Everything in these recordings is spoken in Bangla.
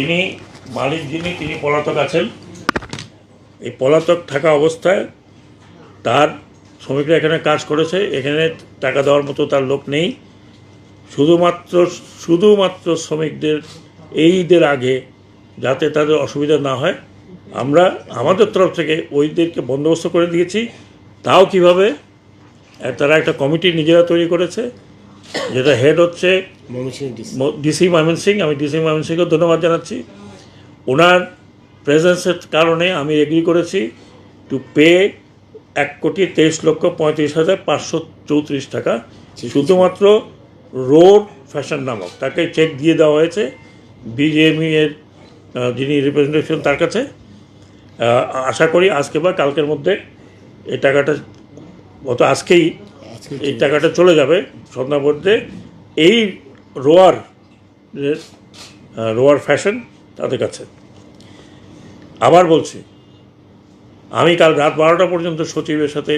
তিনি, মালিক যিনি, তিনি পলাতক আছেন। এই পলাতক থাকা অবস্থায় তার শ্রমিকরা এখানে কাজ করেছে, এখানে টাকা দেওয়ার মতো তার লোক নেই। শুধুমাত্র শুধুমাত্র শ্রমিকদের, এই ঈদের আগে যাতে তাদের অসুবিধা না হয়, আমরা আমাদের তরফ থেকে ওইদেরকে বন্দোবস্ত করে দিয়েছি। তাও কীভাবে? তারা একটা কমিটি নিজেরা তৈরি করেছে। যেটা হেড হচ্ছে ডিসি। ডিসি ময়মনসিং আমি ডিসি ময়মনসিংকে ধন্যবাদ জানাচ্ছি। ওনার প্রেজেন্সের কারণে আমি এগ্রি করেছি টু পে এক কোটি তেইশ লক্ষ পঁয়ত্রিশ হাজার পাঁচশো চৌত্রিশ টাকা। শুধুমাত্র রোড ফ্যাশন নামক তাকে চেক দিয়ে দেওয়া হয়েছে বিজেএমই এর যিনি রিপ্রেজেন্টেশন তার কাছে। আশা করি আজকে বা কালকের মধ্যে এই টাকাটা গত আজকেই আজকে এই টাকাটা চলে যাবে সন্ধ্যার মধ্যে। এই রোয়ার রোয়ার ফ্যাশন তাদের কাছে। আবার বলছি আমি কাল রাত বারোটা পর্যন্ত সচিবের সাথে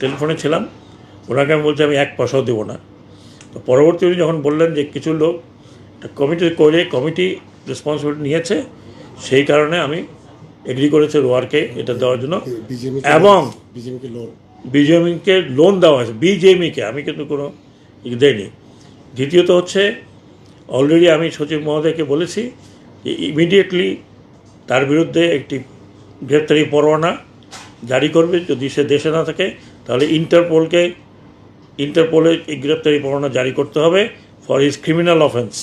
টেলিফোনে ছিলাম। ওনাকে আমি বলছি আমি এক পয়সাও দেবো না। তো পরবর্তী উনি যখন বললেন যে কিছু লোক একটা কমিটি করে কমিটি রেসপন্সিবিলিটি নিয়েছে সেই কারণে আমি এগ্রি করেছে রোয়ারকে এটা দেওয়ার জন্য। এবং বিজেপিকে লোন দেওয়া হয়েছে বিজেপিকে আমি কিন্তু কোনো ই দেইনি। দ্বিতীয়ত হচ্ছে অলরেডি আমি সচিব মহোদয়কে বলেছি যে ইমিডিয়েটলি তার বিরুদ্ধে একটি গ্রেপ্তারি পরোয়ানা জারি করবে যদি সে দেশে না থাকে তাহলে ইন্টারপোলকে ইন্টারপোলে এই গ্রেপ্তারি পরোয়ানা জারি করতে হবে ফর হিজ ক্রিমিনাল অফেন্স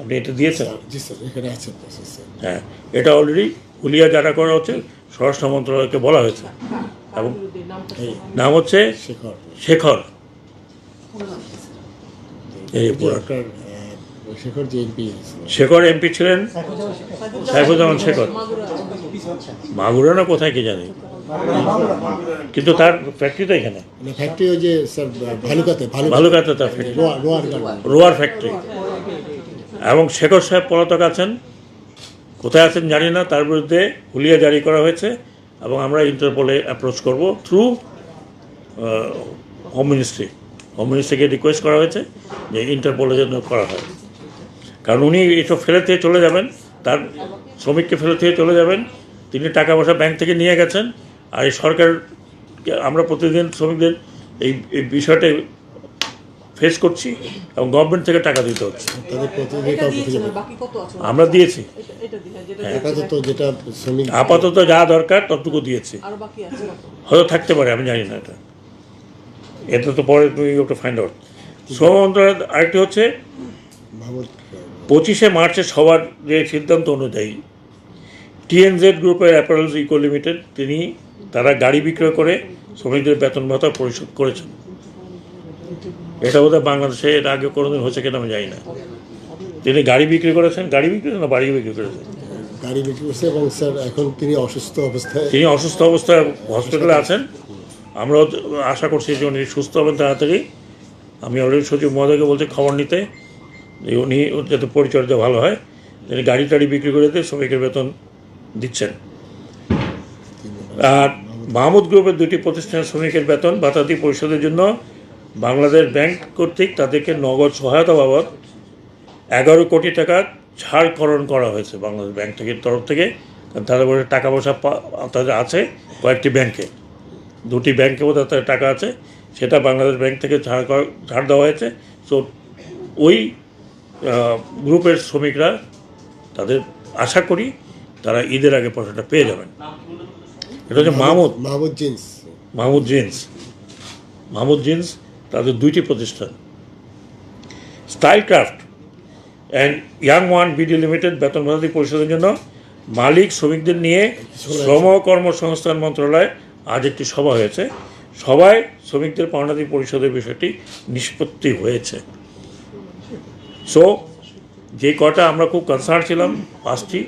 আপনি এটা দিয়েছেন? হ্যাঁ এটা অলরেডি হুলিয়া জারা করা হচ্ছে স্বরাষ্ট্র মন্ত্রণালয়কে বলা হয়েছে। এবং নাম হচ্ছে শেখর। শেখর। এই শেখর এমপি ছিলেন। সাইফুজ্জামান শেখর। মাগুরা। না কোথায় কি জানি? কিন্তু তার ফ্যাক্টরি তো এখানে। মানে ফ্যাক্টরি ওই যে ভালুকাতে ভালুকাতে। তার ফ্যাক্টরি রোয়ার ফ্যাক্টরি এবং শেখর সাহেব পলাতক আছেন। কোথায় আছেন জানি না তার বিরুদ্ধে হুলিয়া জারি করা হয়েছে। এবং আমরা ইন্টারপোলে অ্যাপ্রোচ করব থ্রু হোম মিনিস্ট্রি হোম মিনিস্ট্রিকে রিকোয়েস্ট করা হয়েছে যে ইন্টারপোলে যেন করা হয়। কারণ উনি এসব ফেরত থেকে চলে যাবেন, তার শ্রমিককে ফেরত থেকে চলে যাবেন, তিনি টাকা পয়সা ব্যাংক থেকে নিয়ে গেছেন, আর এই সরকার আমরা প্রতিদিন শ্রমিকদের এই এই বিষয়টা ফেস করছি এবং গভর্নমেন্ট থেকে টাকা দিতে হচ্ছে। আমরা দিয়েছি। যেটা আপাতত যেটা শ্রমিক আপাতত যা দরকার ততটুকু দিয়েছি। আর বাকি আছে হয়তো থাকতে পারে আমি জানি না এটা। এটা তো পরে তুমি একটু ফাইন্ড আউট শ্রম মন্ত্রণালয় আরেকটি হচ্ছে পঁচিশে মার্চের সবার যে সিদ্ধান্ত অনুযায়ী টিএনজেড গ্রুপের অ্যাপারেলস ইকো লিমিটেড তিনি তারা গাড়ি বিক্রয় করে শ্রমিকদের বেতন ভাতা পরিশোধ করেছেন। এটা বোধহয় বাংলাদেশে এটা আগে কোনোদিন হয়েছে কিনা আমি জানি না। তিনি গাড়ি বিক্রি করেছেন? গাড়ি বিক্রি না বাড়ি বিক্রি করেছেন? গাড়ি বিক্রি করছে এবং স্যার এখন তিনি অসুস্থ অবস্থায় তিনি অসুস্থ অবস্থায় হসপিটালে আছেন। আমরাও আশা করছি যে উনি সুস্থ হবেন তাড়াতাড়ি। আমি অলরেডি সচিব মহোদয়কে বলছি খবর নিতে। যে উনি যাতে পরিচর্যা ভালো হয়। তিনি গাড়ি টাড়ি বিক্রি করে দিয়ে শ্রমিকের বেতন দিচ্ছেন। আর মাহমুদ গ্রুপের দুটি প্রতিষ্ঠানের শ্রমিকের বেতন ভাতাদি পরিশোধের জন্য বাংলাদেশ ব্যাংক কর্তৃক তাদেরকে নগদ সহায়তা বাবদ এগারো কোটি টাকা ছাড়করণ করা হয়েছে বাংলাদেশ ব্যাংক থেকে তরফ থেকে। তাদের বলে টাকা পয়সা পা- তাদের আছে কয়েকটি ব্যাংকে। দুটি ব্যাংকে বোধহয় তাদের টাকা আছে সেটা বাংলাদেশ ব্যাংক থেকে ছাড় করা- ছাড় দেওয়া হয়েছে। সো ওই গ্রুপের শ্রমিকরা তাদের আশা করি তারা ঈদের আগে পয়সাটা পেয়ে যাবেন। এটা হচ্ছে Mahmud Mahmud jeans. Mahmud jeans. Mahmud jeans তাদের দুইটি প্রতিষ্ঠান। Style craft and young one BD limited বেতন ভাতাদি পরিশোধের জন্য মালিক, শ্রমিকদের নিয়ে শ্রম কর্মসংস্থান মন্ত্রণালয়ে আজ একটি সভা হয়েছে। সবাই শ্রমিকদের পাওনাদি পরিশোধের বিষয়টি নিষ্পত্তি হয়েছে। সো যে কটা আমরা খুব কনসার্ন ছিলাম, পাঁচটি,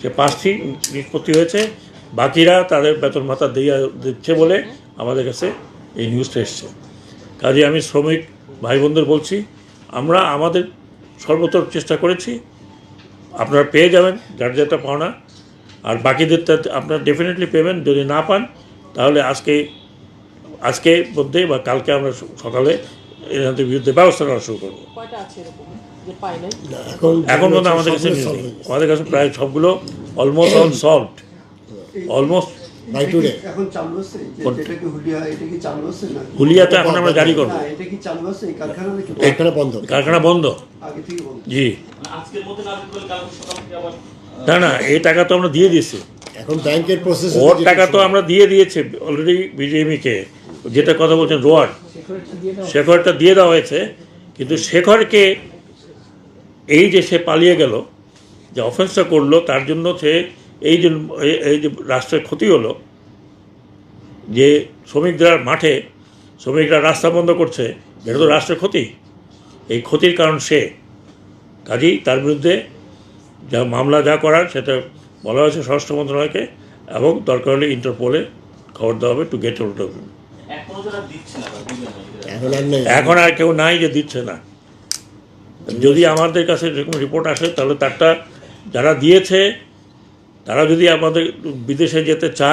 সে পাঁচটি নিষ্পত্তি হয়েছে। বাকিরা তাদের বেতন ভাতা দিয়ে দিচ্ছে বলে আমাদের কাছে এই নিউজটা এসছে। কাজে আমি শ্রমিক ভাই বোনদের বলছি আমরা আমাদের সর্বতর চেষ্টা করেছি আপনারা পেয়ে যাবেন যার যেটা পাওনা। আর বাকিদেরটা আপনারা ডেফিনেটলি পেবেন যদি না পান তাহলে আজকে আজকে মধ্যে বা কালকে আমরা সকালে এনাদের বিরুদ্ধে ব্যবস্থা নেওয়া শুরু করব। কয়টা আছে এরকম? যে পাই নাই না, এখন পর্যন্ত আমাদের কাছে। আমাদের কাছে প্রায় সবগুলো almost all solved almost by today এখন চালু আছে যেটা কি হুলিয়া এটা কি চালু আছে না? হুলিয়াতে এখন আমরা জারি করব। না এটা কি চালু আছে এই কারখানা নাকি এখানে বন্ধ। কারখানা বন্ধ। আগে থেকে বন্ধ। জি। আজকের মধ্যে না দিতে কালকে সকাল থেকে আবার না না এই টাকা তো আমরা দিয়ে দিয়েছি। এখন ব্যাংকের প্রসেস ওর টাকা তো আমরা দিয়ে দিয়েছি অলরেডি যেটা কথা বলছেন রোয়ার। শেখরটা দিয়ে দেওয়া হয়েছে কিন্তু শেখরকে এই যে সে পালিয়ে গেল যে অফেন্সটা করল তার জন্য সে এই যে এই- এই যে রাষ্ট্রের ক্ষতি হলো যে শ্রমিকরা মাঠে শ্রমিকরা রাস্তা বন্ধ করছে এটা তো রাষ্ট্রের ক্ষতি। এই ক্ষতির কারণ সে। কাজেই তার বিরুদ্ধে যা মামলা যা করার সেটা বলা হয়েছে স্বরাষ্ট্র মন্ত্রণালয়কে এবং দরকার হলে ইন্টারপোলে খবর দেওয়া হবে টু গেট আউট অফ এখনও আর নেই। এখন আর কেউ নাই যে দিচ্ছে না। যদি আমাদের কাছে এরকম রিপোর্ট আসে তাহলে তারটা যারা দিয়েছে তারা যদি আমাদের বিদেশে যেতে চায়